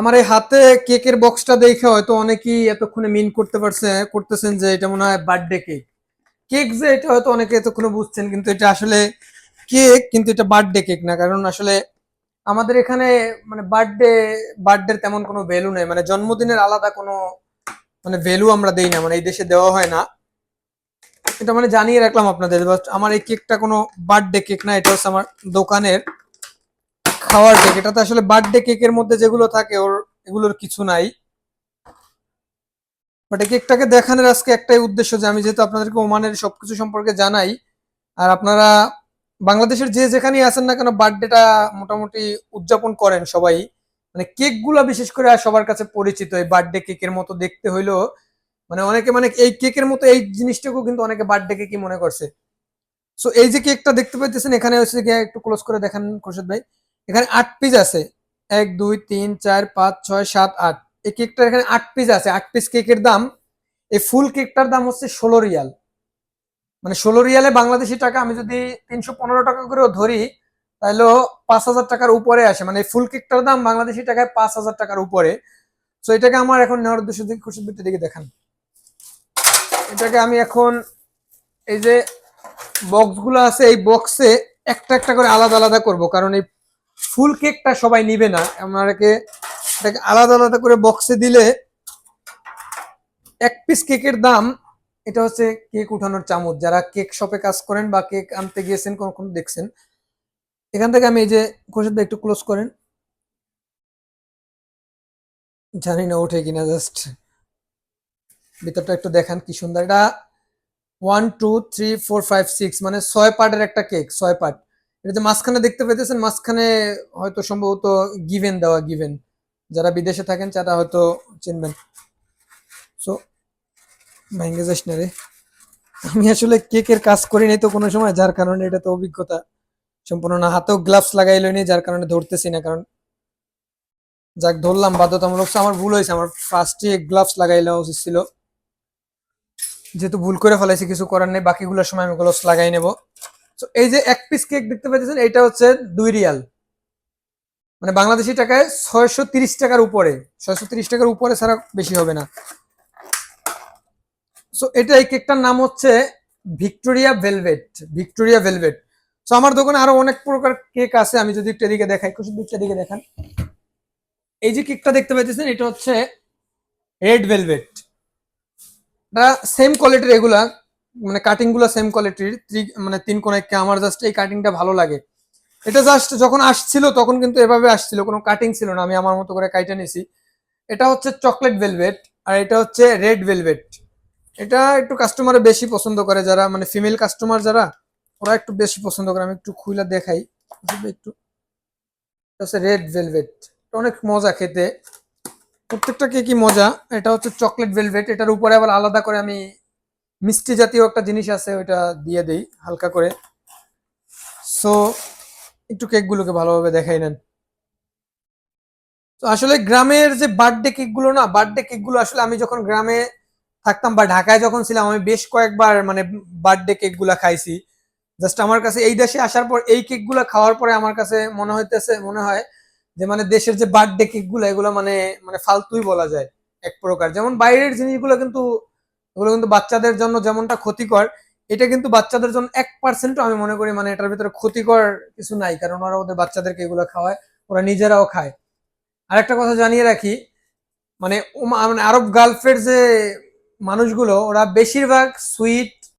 আমার এই হাতে কেকের বক্সটা দেখে হয়তো অনেকেই এতক্ষণে মিন করতে পারছে, করতেছেন যে এটা মনে হয় বার্থডে কেক কেক যে এটা হয়তো অনেকে এতক্ষণে বুঝছেন, কিন্তু এটা আসলে কেক কিন্তু এটা বার্থডে কেক না। কারণ আসলে আমাদের এখানে মানে বার্থডে বার্থডের তেমন কোনো ভ্যালু নেই। মানে জন্মদিনের আলাদা কোনো মানে ভ্যালু আমরা দেই না। মানে এই দেশে দেওয়া হয় না। এটা মানে জানিয়ে রাখলাম আপনাদের। But আমার এই কেকটা কোনো বার্থডে কেক না, এটা হচ্ছে আমার দোকানের। খাওয়ার কেক এটা তো আসলে বার্থডে কেকের মধ্যে যেগুলো থাকে, ওর এগুলোর কিছু নাই। বাট এই কেকটাকে দেখানোর আজকে একটাই উদ্দেশ্য যে, আমি যেহেতু আপনাদেরকে ওমানের সবকিছু সম্পর্কে জানাই, আর আপনারা বাংলাদেশের যে যেখানেই আছেন না কেন বার্থডেটা মোটামুটি উদযাপন করেন সবাই। মানে কেকগুলা বিশেষ করে সবার কাছে পরিচিত, এই বার্থডে কেকের মতো দেখতে হইলেও মানে অনেকে মানে এই কেকের মতো এই জিনিসটাকেও কিন্তু অনেকে বার্থডে কেকই মনে করছে। সো এই যে কেকটা দেখতে পাইতেছেন, এখানে হচ্ছে একটু ক্লোজ করে দেখান, খোরশেদ ভাই। এখানে আট পিস আছে। এক, দুই, তিন, চার, পাঁচ, ছয়, সাত, আট। এই কেকটার এখানে আট পিস আছে। আট পিস কেকের দাম, এই ফুল কেকটার দাম হচ্ছে ষোলো রিয়াল। মানে ষোলো রিয়ালে বাংলাদেশি টাকা, আমি যদি তিনশো পনেরো টাকা করেও ধরি, তাহলে পাঁচ হাজার টাকার উপরে আসে। মানে ফুল কেকটার দাম বাংলাদেশি টাকায় পাঁচ হাজার টাকার উপরে। তো এটাকে আমার এখন নেওয়ার উদ্দেশ্য থেকে খুশি দুটো দিকে দেখান। এটাকে আমি এখন এই যে বক্সগুলো আছে, এই বক্সে একটা একটা করে আলাদা আলাদা করব। কারণ এই ফুল কেকটা সবাই নিবে না। আমাকে এটাকে আলাদা আলাদা করে বক্সে দিলে এক পিস কেকের দাম, এটা হচ্ছে কেক উঠানোর চামচ। যারা কেক শপে কাজ করেন বা কেক আনতে গিয়েছেন কখনো দেখছেন, এখান থেকে আমি এই যে খোরশেদ একটু ক্লোজ করেন। জানি না ওঠে কিনা জাস্ট ভিতরটা একটু দেখান কি সুন্দর। এটা one two three four five six মানে ছয় পার্টের একটা কেক, ছয় পার্ট এটা যে মাঝখানে দেখতে পেতেছেন মাঝখানে হয়তো সম্ভবত গিভেন দেওয়া গিভেন যারা বিদেশে থাকেন তারা হয়তো চিনবেন। সো ভেঙে যাস না রে। আমি আসলে কেকের কাজ করি নাই তো কোনো সময়, যার কারণে এটা তো অভিজ্ঞতা সম্পূর্ণ না। হাতেও গ্লাভস লাগাইলো নি, যার কারণে ধরতেছি না, কারণ যাক, ধরলাম, বাধ্যতামূলক। আমার ভুল হয়েছে, আমার ফার্স্টে গ্লাভস লাগাইলে উচিত ছিল। যেহেতু ভুল করে ফেলাইছি, কিছু করার নেই, বাকিগুলোর সময় আমি গ্লাভস লাগাই নেব। এই যে এক পিস কেক দেখতে পাচ্ছেন এটা হচ্ছে দুই রিয়াল। মানে বাংলাদেশি টাকায় ছয়শো তিরিশ টাকার উপরে, ছয়শো তিরিশ টাকার উপরে ছাড়া বেশি হবে না। সো এটা এই কেকটার নাম হচ্ছে Victoria velvet Victoria velvet. So আমার দোকানে আরও অনেক প্রকার কেক আছে, আমি যদি একটু এদিকে দেখাই কিছু দিকটা দিকে দেখান। এই যে কেকটা দেখতে পাইতেছেন, এটা হচ্ছে রেড ভেলভেট। সেম কোয়ালিটির এগুলা মানে কাটিংগুলো সেম কোয়ালিটির মানে তিন কোনাইকে আমার জাস্ট এই কাটিংটা ভালো লাগে। এটা জাস্ট যখন আসছিল তখন কিন্তু এভাবে আসছিল, কোনো কাটিং ছিল না। আমি আমার মতো করে কাইটা নিয়েছি এটা হচ্ছে চকলেট ভেলভেট আর এটা হচ্ছে রেড ভেলভেট এটা একটু কাস্টমার বেশি পছন্দ করে যারা মানে ফিমেল কাস্টমার যারা, ওরা একটু বেশি পছন্দ করে। আমি একটু খুইলা দেখাই। একটু? হচ্ছে রেড ভেলভেট অনেক মজা খেতে। প্রত্যেকটা কেকই মজা? এটা হচ্ছে চকলেট ভেলভেট এটার উপরে আবার আলাদা করে আমি মিষ্টি জাতীয় একটা জিনিস আছে, ওইটা দিয়ে দেই হালকা করে। সো একটু কেকগুলোকে ভালোভাবে দেখাই নেন। তো আসলে গ্রামের যে বার্থডে কেকগুলো না বার্থডে কেকগুলো আসলে আমি যখন গ্রামে থাকতাম বা ঢাকায় যখন ছিলাম, আমি বেশ কয়েকবার মানে বার্থডে কেকগুলা খাইছি। জাস্ট আমার কাছে এই দেশে আসার পর এই কেকগুলা খাওয়ার পরে আমার কাছে মনে হইতেছে, মনে হয় যে মানে দেশের যে বার্থডে কেকগুলো, এগুলো মানে মানে ফালতুই বলা যায়, এক প্রকার। যেমন বাইরের জিনিসগুলো কিন্তু এগুলো কিন্তু বাচ্চাদের জন্য যেমনটা ক্ষতিকর, এটা কিন্তু বাচ্চাদের জন্য এক পার্সেন্টও আমি মনে করি মানে এটার ভিতরে ক্ষতিকর কিছু নাই, কারণ ওরা ওদের বাচ্চাদেরকে এগুলো খাওয়ায়, ওরা নিজেরাও খায়। আরেকটা কথা জানিয়ে রাখি মানে মানে আরব গালফের যে মানুষগুলো, ওরা বেশিরভাগ সুইট